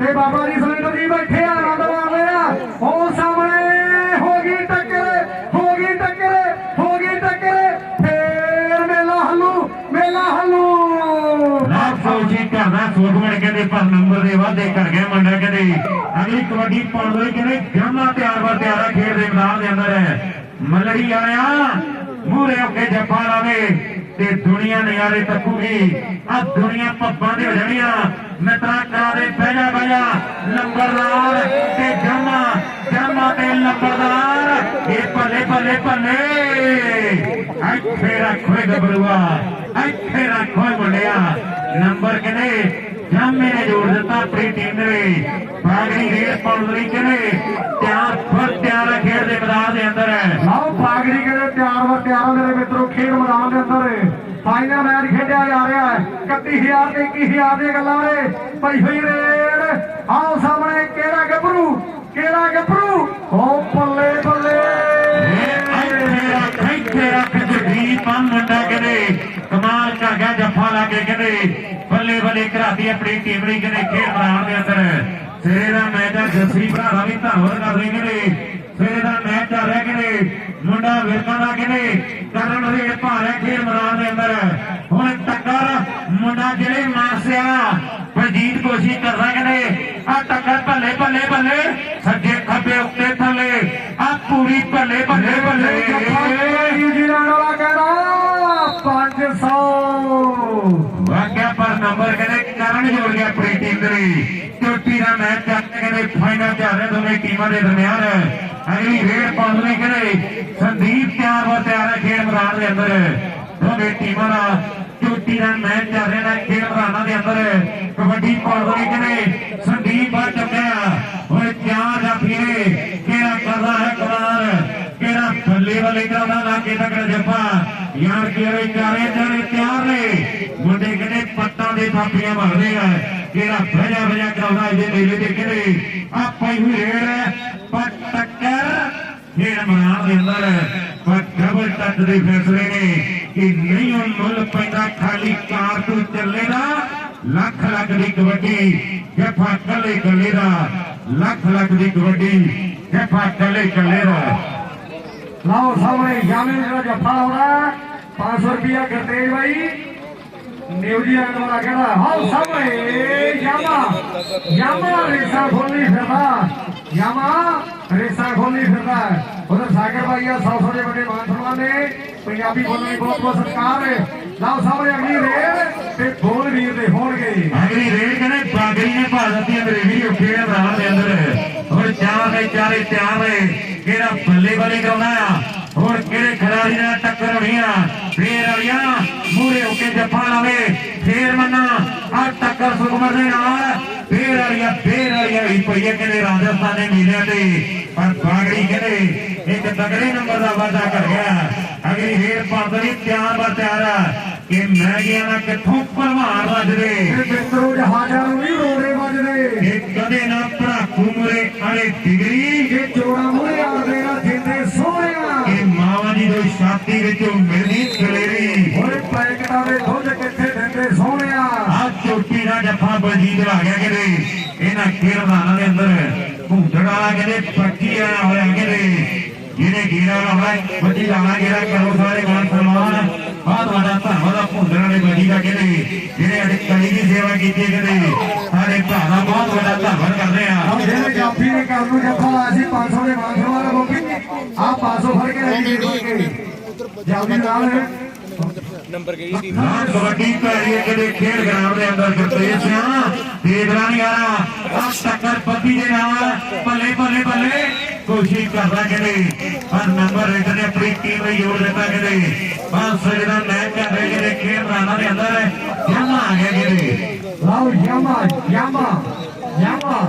ਤੇ ਬਾਬਾ ਜੀ ਸੁਰਿੰਦਰ ਜੀ ਬੈਠੇ ਆ ਆਨੰਦ ਮਾਣਦੇ ਆ। ਉਹ ਸਾਹਮਣੇ, ਹੋ ਗਈ ਟੱਕਰ, ਹੋ ਗਈ ਟੱਕਰ, ਹੋ ਗਈ ਟੱਕਰ। ਫੇਰ ਮੇਲਾ ਹੱਲੂ ਮੇਲਾ ਹੱਲੂ। ਲਾਭ ਫੌਜੀ ਕਰਦਾ ਸੋਗਮਣ ਕਹਿੰਦੇ, ਪਰ ਨੰਬਰ ਦੇ ਵਾਧੇ ਕਰ ਗਿਆ ਮੁੰਡਾ ਕਹਿੰਦੇ। ਅਗਲੀ ਕਬੱਡੀ ਪਾਉਣ ਲਈ ਕਹਿੰਦੇ ਜਾਮਾ ਤਿਆਰ ਵਰ ਤਿਆਰਾ ਖੇਡ ਦੇ ਮੈਦਾਨ ਦੇ ਅੰਦਰ। ਹੈ ਮਲੜੀ ਆਇਆ ਮੂਰੇ ਅੱਗੇ ਜੱਫਾ ਲਾਵੇ। ਤੇ ਦੁਨੀਆ ਨਿਆਰੇ ਤੱਕੂਗੀ ਆ ਦੁਨੀਆ ਪੱਬਾਂ ਦੇ ਹੋ ਜਾਣੀਆਂ। ਮਿੱਤਰਾ, ਕਰਾ ਦੇ ਬਹਿ ਨੰਬਰਦਾਰ ਤੇ ਜਾਮਾ ਜਾਮਾ ਤੇ ਨੰਬਰਦਾਰ। ਇਹ ਭੱਲੇ ਭੱਲੇ ਭੱਲੇ। ਇੱਥੇ ਰੱਖੋਏ ਗੱਭਰੂਆ। ਇੱਥੇ ਰੱਖੋਏ ਮੁੰਡਿਆ। ਨੰਬਰ ਕਿਨੇ ਜਾਮੇ ਨੇ ਜੋੜ ਦਿੱਤਾ ਆਪਣੀ ਟੀਮ ਦੇ ਵਿੱਚ ਬਾਗੜੀ ਰੇਡ ਪਾਉਣ ਲਈ ਕਿਨੇ ਤਿਆਰ ਫਰ ਤਿਆਰ ਖੇਡ ਦੇ ਮੈਦਾਨ ਦੇ ਅੰਦਰ। ਹੈ ਆਓ ਫਾਗੜੀ ਕਿਹੜੇ ਤਿਆਰ ਵਾ, ਤਿਆਰ ਮੇਰੇ ਮਿੱਤਰੋ, ਖੇਡ ਮੈਦਾਨ ਦੇ ਅੰਦਰ। ਫਾਈਨਲ ਮੈਚ ਖੇਡਿਆ ਜਾ ਰਿਹਾ ਹੈ। 31000 ਤੇ 21000 ਦੀਆਂ ਗੱਲਾਂ ਰੇ ਪਈ ਹੋਈ ਰੇਡ ਆਪਣੀ ਟੀਮ ਲਈ ਕਹਿੰਦੇ ਖੇਡ ਮੈਦਾਨ ਦੇ ਅੰਦਰ। ਸਿਰੇ ਦਾ ਮੈਚ ਆ ਜਸਰੀ ਭਰਾ ਵੀ ਧੰਨਵਾਦ ਕਰਦੇ ਕਹਿੰਦੇ ਸਿਰੇ ਦਾ ਮੈਚ ਆ ਰਿਹਾ ਕਹਿੰਦੇ ਮੁੰਡਾ ਵਿਰਕਾ ਕਹਿੰਦੇ ਕਰਨ ਰੇਡ ਭਾਰਿਆ ਖੇਡ ਮੈਦਾਨ ਦੇ ਅੰਦਰ। ਹੁਣ ਟੱਕਰ ਮੁੰਡਾ ਜਿਹੜੇ ਮਾਸਿਆ। ਬਲਜੀਤ ਕੋਸ਼ਿਸ਼ ਕਰ ਰਿਹਾ ਕਹਿੰਦੇ ਆ ਟੱਕਰ 7 ਜੋੜ ਗਿਆ ਆਪਣੀ ਟੀਮ ਦੇ ਲਈ। ਚੌਥੀ ਦਾ ਮੈਚ ਚੱਲਦੇ ਕਹਿੰਦੇ ਫਾਈਨਲ ਚੱਲ ਰਿਹਾ ਦੋਨੇ ਟੀਮਾਂ ਦੇ ਦਰਮਿਆਨ। ਅਗਲੀ ਰੇਡ ਪਾਉਣ ਲਈ ਕਹਿੰਦੇ ਸੰਦੀਪ ਤਿਆਰ ਹੋ ਤਿਆਰ ਹੈ ਖੇਡ ਮੈਦਾਨ ਦੇ ਅੰਦਰ। ਦੋਨੇ ਟੀਮਾਂ ਦਾ ਚੌਥੀ ਦਾ ਮੈਚ ਚੱਲ ਰਿਹਾ ਹੈ ਖੇਡ ਮੈਦਾਨਾਂ ਦੇ ਅੰਦਰ। ਕਬੱਡੀ ਪਾਉਣ ਲਈ ਕਹਿੰਦੇ ਸੰਦੀਪ ਆ ਚੱਲਿਆ ਹੋਏ ਚਾਰ ਦਾ ਫੀਰੇ ਕਿਹੜਾ ਕਰਦਾ ਹੈ ਕਰਾਰ ਕਿਹੜਾ ਥੱਲੇ ਵਾਲੇ ਦਾ ਲਾਗੇ ਤੱਕ ਜੱਫਾ? ਯਾਰ ਕਿਹੜੇ ਚਾਰੇ ਚਾਰੇ ਪੱਟਾਂ ਦੇ ਥਾਪੀਆਂ ਭਜਾ ਭਜਾ ਕਰਾਉਂਦਾ, ਇਹਦੇ ਮੇਲੇ ਤੇ ਕਹਿੰਦੇ ਆ ਪਈ ਹੋਈ ਪਰ ਟੱਕਰ ਖੇਡ ਮੈਦਾਨ ਦੇ ਅੰਦਰ। ਪਰ ਡਬਲ ਟੱਚ ਦੇ ਫੈਸਲੇ ਨੇ ਕਿ ਨਹੀਂ, ਹੁਣ ਮੁੱਲ ਪੈਂਦਾ ਖਾਲੀ ਕਾਰਤੂਸ ਚੱਲੇਗਾ ਲੱਖ ਲੱਖ ਦੀ ਕਬੱਡੀ। ਜੱਫਾ ਕੱਲੇ ਕੱਲੇ ਦਾ, ਲੱਖ ਲੱਖ ਦੀ ਕਬੱਡੀ। ਜੱਫਾ ਕੱਲੇ ਕੱਲੇ ਦਾ। ਲਓ ਸਾਹਮਣੇ ਯਾਮਿਨ ਜਿਹੜਾ ਜੱਫਾ ਲਾਉਣਾ 500 ਰੁਪਿਆ ਗੁਰਤੇਜ ਬਾਈ। ਨਿਊਜ਼ੀਲੈਂਡ ਵਾਲਾ ਕਹਿੰਦਾ ਹਾਓ ਸਾਹਮਣੇ, ਯਾਮਾ। ਯਾਮਾ ਰੇਸਾ ਖੋਲੀ ਫਿਰਦਾ ਯਾਮਾ ਰੇਸਾ ਖੋਲੀ ਫਿਰਦਾ ਉਧਰ ਸਾਗਰ ਭਾਈ 100 ਦੇ ਵੱਡੇ ਮਾਨ ਸਨਮਾਨ ਨੇ ਪੰਜਾਬੀ ਬੋਲਣ ਲਈ ਬਹੁਤ ਬਹੁਤ ਸਤਿਕਾਰ ਹੈ। ਲਓ ਸਾਹਮਣੇ ਅਗਲੀ ਰੇਡ ਤੇ ਬੋਲ ਵੀਰ ਦੇ ਹੋਣਗੇ। ਅਗਲੀ ਰੇਲ ਕਹਿੰਦੇ ਬਾਗਰੀ ਨੇ ਭਾ ਦਿੱਤੀ ਹੈ ਮੇਰੇ ਵੀਡੀਓ ਖੇਡ ਦੇ ਅੰਦਰ ਹੁਣ ਚਾਰ ਚਾਰੇ ਤਿਆਰ ਨੇ। ਕਿਹੜਾ ਬੱਲੇ ਬੱਲੇ ਕਰਾਉਣਾ ਆ? ਹੁਣ ਕਿਹੜੇ ਖਿਡਾਰੀ ਨਾਲ ਟੱਕਰ ਹੋਣੀ ਆ? ਫੇਰ ਵਾਲੀਆਂ ਕੇ ਜੱਫਾ ਲਾਵੇ ਫੇਰ ਮੰਨਾ ਆ ਟੱਕਰ ਸੁਖਮਰ ਦੇ ਨਾਲ ਫੇਰ ਵਾਲੀਆਂ ਫੇਰ ਵਾਲੀਆਂ ਵੀ ਪਈਏ ਕਹਿੰਦੇ ਰਾਜਸਥਾਨ ਦੇ ਮੇਲਿਆਂ ਤੇ ਪਰ ਬਾਗੜੀ ਕਹਿੰਦੇ ਇੱਕ ਤਗੜੇ ਨੰਬਰ ਦਾ ਵਾਅਦਾ ਕਰ ਗਿਆ। ਅਗਲੀ ਰੇਡ ਪਾਉਂਦੀ ਤਿਆਰ ਬਰ ਤਿਆਰ ਆ ਕਿ ਮੈਂ ਗਿਆ ਨਾ ਕਿੱਥੋਂ ਭਲਵਾਨ ਵੱਜਦੇ। ਮਿੱਤਰੋ ਜਹਾਜ਼ਾਂ ਨੂੰ ਨਹੀਂ ਰੋੜੇ ਵੱਜਦੇ। ਇਹ ਕਦੇ ਨਾ ਭੜਾਕੂ ਮੁਰੇ ਆਲੇ ਡਿਗਰੀ। ਇਹ ਜੋੜਾ ਮੂਹਰੇ ਆਉਂਦੇ ਨਾ ਜਿੰਦੇ ਸੋਹਣਿਆ। ਇਹ ਮਾਵਾਂ ਦੀ ਦੋ ਛਾਤੀ ਵਿੱਚੋਂ ਕਿੱਥੇ ਸੋਹਣਿਆ। ਆ ਚੋਟੀ ਦਾ ਜੱਫਾ ਬਲਜੀਤ ਲਾ ਗਿਆ ਕਿਤੇ। ਇਹਨਾਂ ਖੇਡਾਂ ਦੇ ਅੰਦਰ। ਭੂਤੜਾ ਕਹਿੰਦੇ ਪੱਕੀ ਆ ਹੋਇਆ ਕਿਤੇ। ਜਿਹਨੇ ਗੀਰਾ ਲਾਉਣਾ ਬੱਜੀ ਲਾਉਣਾ ਗੀਰਾ ਕਰੋ ਸਾਰੇ ਮਾਨ ਸਨਮਾਨ। ਬਹੁਤ ਵੱਡਾ ਧੰਨਵਾਦ ਆ ਭੁੰਦਰਾਂ ਦੇ ਬੱਜੀ ਦਾ ਕਹਿੰਦੇ ਜਿਹੜੇ ਅੜੇ ਕਲੀ ਦੀ ਸੇਵਾ ਕੀਤੀ ਕਹਿੰਦੇ ਸਾਰੇ ਭਰਾ ਦਾ ਬਹੁਤ ਵੱਡਾ ਧੰਨਵਾਦ ਕਰਦੇ ਆ। ਹੁਣ ਜਾਫੀ ਨੇ ਕਰ ਨੂੰ ਜੱਫਾ ਲਾਇਆ ਸੀ 500 ਦੇ ਮਾਨਸੋ ਵਾਲਾ ਗੋਪੀ। ਆ 500 ਫੜ ਕੇ ਲੈ ਕੇ ਜਾਫੀ ਨਾਲ ਨੰਬਰ ਕਿਹੜੀ ਟੀਮ ਹਾਂ ਕਬੱਡੀ ਹੈ ਕਿਤੇ ਖੇਡ ਗਰਾਊਂਡ ਦੇ ਅੰਦਰ ਗੁਰਤੇਜ ਸਿੰਘ ਦੇਖਦਾ ਨਹੀਂ ਆ ਆ ਟੱਕਰ ਪੱਤੀ ਦੇ ਨਾਲ ਬੱਲੇ ਬੱਲੇ ਬੱਲੇ ਕੋਸ਼ਿਸ਼ ਕਰਦਾ ਕਹਿੰਦੇ ਪਰ ਨੰਬਰ ਰੇਟ ਨੇ ਆਪਣੀ ਟੀਮ ਲਈ ਜੋੜ ਦਿੱਤਾ ਕਹਿੰਦੇ ਬਸ ਜਿਹੜਾ ਮੈਚ ਚੱਲ ਰਿਹਾ ਕਿਤੇ ਖੇਡ ਰਾਣਾ ਦੇ ਅੰਦਰ ਜਮਾ ਆ ਗਿਆ ਕਹਿੰਦੇ ਲਾਓ ਯਾਮਾ ਯਾਮਾ ਯਾਮਾ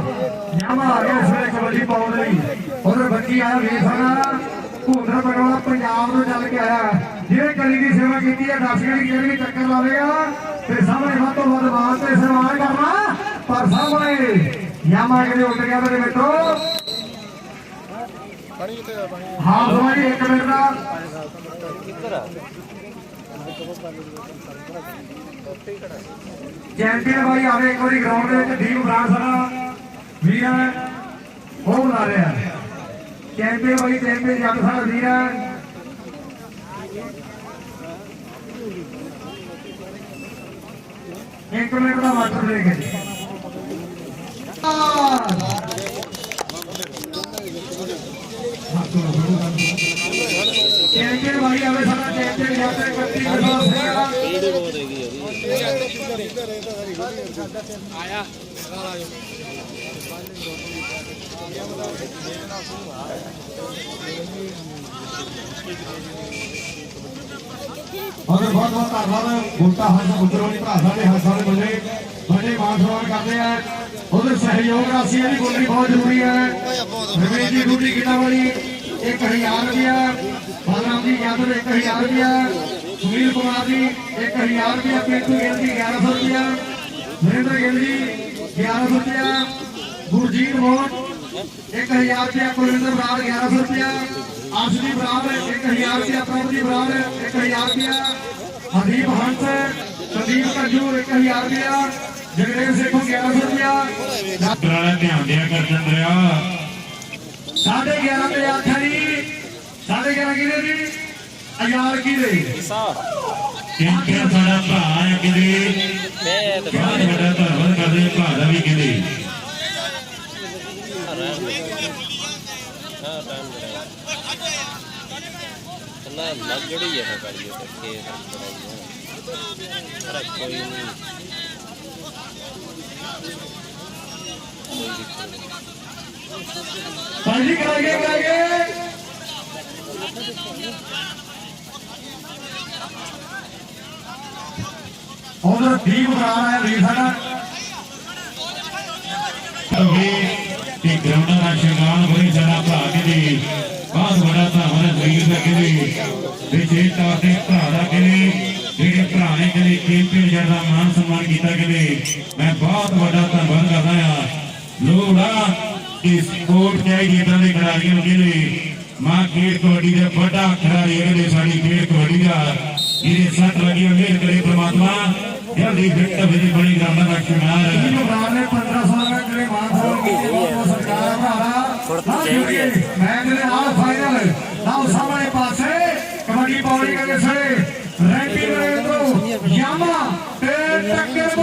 ਯਾਮਾ ਆ ਗਿਆ ਵੇਲੇ ਕਬੱਡੀ ਪਾਉਣ ਲਈ। ਉਧਰ ਬੱਚੀ ਆਇਆ ਵੇਖ ਸਕਦਾ ਭੂੰਦਰਾ ਪਿੰਡ ਪੰਜਾਬ ਤੋਂ ਚੱਲ ਕੇ ਆਇਆ। ਜਿਹਨੇ ਕਲੀ ਦੀ ਸੇਵਾ ਕੀਤੀ ਹੈ, ਦਰਸ਼ਕਾਂ ਦੀ ਜਿਹੜੀ ਵੀ ਚੱਕਰ ਲਾਵੇਗਾ ਤੇ ਸਾਹਮਣੇ ਵੱਧ ਤੋਂ ਵੱਧ ਮਾਨ ਤੇ ਸਨਮਾਨ ਕਰਨਾ। ਪਰ ਸਾਹਮਣੇ ਯਾਮਾ ਕਿਤੇ ਉੱਡ ਗਿਆ ਮੇਰੇ ਮਿੱਤਰੋ। ਹਾਂ ਸਮਾਜੀ ਇੱਕ ਮਿੰਟ ਦਾ। ਚੈਂਪੀਅਨ ਬਾਈ ਆਵੇ, ਇੱਕ ਵਾਰੀ ਗਰਾਊਂਡ ਦੇ ਵਿੱਚ ਟੀਮ ਬਰਾੜ ਸਾਡਾ ਵੀਰ ਉਹ ਬੁਲਾ ਰਿਹਾ। ਚੈਂਪੀਅਨ ਬਾਈ ਚੈਂਪੀਅਨ ਜੱਟ ਸਾਡਾ ਵੀਰ ਇੱਕ ਮਿੰਟ ਦਾ ਮਾਸਟਰ ਦੇ ਕੇ ਚੈਂਪੀਅਨ ਬਾਈ ਆਵੇ ਸਾਡਾ ਚੈਂਪੀਅਨ ਜੱਟ ਇਕੱਤੀ ਕਿਲੋ ਸਿੰਘ ਔਰ ਬਹੁਤ ਬਹੁਤ ਧੰਨਵਾਦ। ਗੁੰਟਾ ਹੰਸ ਗੁਜਰੋਲੀ ਭਰਾ ਸਾਡੇ ਹੰਸ ਵਾਲੇ ਬੰਦੇ ਬੜੇ ਮਾਣ ਸਨਮਾਨ ਕਰਦੇ ਆ। ਉਹਦੇ ਸਹਿਯੋਗ ਰਾਸ਼ੀ ਇਹਦੀ ਬੋਲਣੀ ਬਹੁਤ ਜ਼ਰੂਰੀ ਹੈ। ਰਮੇਸ਼ ਜੀ ਡਿਊਟੀ ਕਿੰਨਾ ਵਾਲੀ? 1000 ਰੁਪਿਆ ਬਲਰਾਮ ਜੀ, ਯਾਦਵ 1000 ਰੁਪਿਆ ਸੁਨੀਲ ਕੁਮਾਰ ਜੀ 1000 ਰੁਪਿਆ ਪੇਟੂ ਗਿੱਲ ਜੀ 1100 ਰੁਪਿਆ ਨਰਿੰਦਰ ਗਿੱਲ ਜੀ 1100 ਰੁਪਿਆ ਗੁਰਜੀਤ ਮੋਹਨ 1000 ਰੁਪਿਆ ਕੁਲਿੰਦਰ ਬਰਾੜ 1100 ਰੁਪਿਆ ਆਸ਼ਦੀ ਬਰਾੜ 1000 ਰੁਪਿਆ ਪ੍ਰਭਦੀ ਬਰਾੜ 1000 ਰੁਪਿਆ ਹਦੀਪ ਹੰਸ ਸੰਦੀਪ ਕੱਜੂ 1000 ਰੁਪਿਆ ਜਗਦੇਵ ਸੇਖੋਂ 1100 ਰੁਪਿਆ ਵਾਲਾ ਧਿਆਨ ਦਿਆ ਕਰ ਚੰਦਰਿਆ। ਸਾਢੇ 11 ਤੇ ਆਖਿਆ ਜੀ। ਸਾਢੇ 11 ਕਿਹਦੇ ਜੀ? ਹਜ਼ਾਰ ਕਿਹਦੇ? ਚੈਂਪੀਅਨ ਸਾਡਾ ਭਰਾ ਮੈਂ ਕਰਦੇ ਭਰਾ ਦਾ ਵੀ ਕਿਤੇ ਹਾਂ ਟਾਈਮ ਮੇਰਾ ਨਾ ਲੱਗੜੀ ਹੈ ਕਰੀਏ ਤੇ ਕੇ ਅਰੇ ਕੋਈ ਨਹੀਂ ਕੋਈ ਦਿੱਕਤ ਨਹੀਂ ਸਾਂਝੀ ਕਰਾਈਏ ਕਰਾਈਏ ਉਧਰ ਦੀਪ ਬਰਾੜ ਹੈ ਵੀਰ ਸਾਡਾ ਹੋਵੇ ਤੇ ਗਰਾਊਂਡਾਂ ਦਾ। ਸ਼ਿੰਗਾਰ ਹੋਈ ਸਾਡਾ ਭਰਾ ਕਿਤੇ ਬਹੁਤ ਵੱਡਾ ਧੰਨਵਾਦ ਵੀਰ ਦਾ ਕਿਤੇ ਵਿਸ਼ੇਸ਼ ਤੌਰ ਤੇ ਭਰਾ ਦਾ ਕਿਤੇ ਜਿਹੜੇ ਭਰਾ ਨੇ ਕਿਤੇ ਚੈਂਪੀਅਨ ਜਰ ਦਾ ਮਾਨ ਸਨਮਾਨ ਕੀਤਾ ਕਿਤੇ ਮੈਂ ਬਹੁਤ ਵੱਡਾ ਧੰਨਵਾਦ ਕਰਦਾ ਆ ਲੋੜਾ ਕਿ ਸਪੋਰਟ ਚਾਹੀਦੀ ਇਦਾਂ ਦੇ ਖਿਡਾਰੀਆਂ ਨੂੰ ਕਿਤੇ ਮਾਂ ਖੇਡ ਕਬੱਡੀ ਦੇ ਵੱਡਾ ਖਿਡਾਰੀ ਹੈ ਕਿਤੇ ਸਾਡੀ ਖੇਡ ਕਬੱਡੀ ਦਾ। ਜਿਹਦੇ ਸੱਟ ਲੱਗੀ ਹੋਈ ਮਿਹਰ ਕਰੇ ਪ੍ਰਮਾਤਮਾ। ਜਲਦੀ ਫਿੱਟ ਵੀ ਬਣੀ ਗਰਾਊਂਡਾਂ ਦਾ ਸ਼ਿੰਗਾਰ ਦੀਪ ਬਰਾੜ ਨੇ 15 ਸਾਲ ਦਾ ਜਿਹੜੇ ਮਾਨ ਸਾਹਿਬ ਕੀਤੇ ਬਹੁਤ ਬਹੁਤ ਸਰਕਾਰ ਹੈ ਭਰਾਵਾ ਮੈਂ ਜਿਹੜੇ ਨਾਲ ਫਾਈਨਲ ਲਾਓ ਸਾਹਮਣੇ ਪਾਸੇ, ਕਬੱਡੀ ਪੌੜੀ ਕਰਕੇ ਸੜੇ ਰੈਂਪੀ ਨਰੇਂਦਰੋ ਯਾਮਾ ਤੇ ਟੱਕਰ